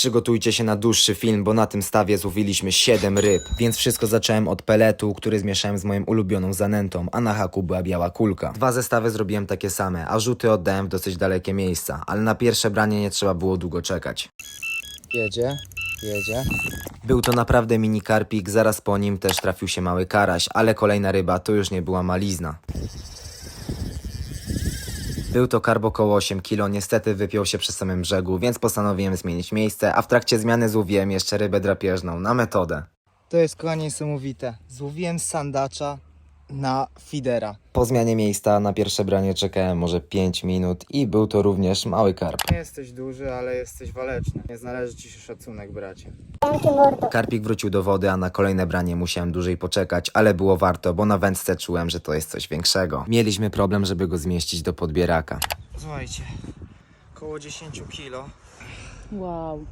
Przygotujcie się na dłuższy film, bo na tym stawie złowiliśmy 7 ryb. Więc wszystko zacząłem od peletu, który zmieszałem z moją ulubioną zanętą, a na haku była biała kulka. Dwa zestawy zrobiłem takie same, a rzuty oddałem w dosyć dalekie miejsca, ale na pierwsze branie nie trzeba było długo czekać. Jedzie, jedzie. Był to naprawdę mini karpik, zaraz po nim też trafił się mały karaś, ale kolejna ryba to już nie była malizna. Był to karb około 8 kg, niestety wypiął się przy samym brzegu, więc postanowiłem zmienić miejsce, a w trakcie zmiany złowiłem jeszcze rybę drapieżną na metodę. To jest kochanie niesamowite. Złowiłem sandacza na fidera. Po zmianie miejsca na pierwsze branie czekałem może 5 minut i był to również mały karp. Nie jesteś duży, ale jesteś waleczny. Nie znależy ci się szacunek, bracie. Karpik wrócił do wody, a na kolejne branie musiałem dłużej poczekać, ale było warto, bo na wędce czułem, że to jest coś większego. Mieliśmy problem, żeby go zmieścić do podbieraka. Słuchajcie, około 10 kilo. Wow.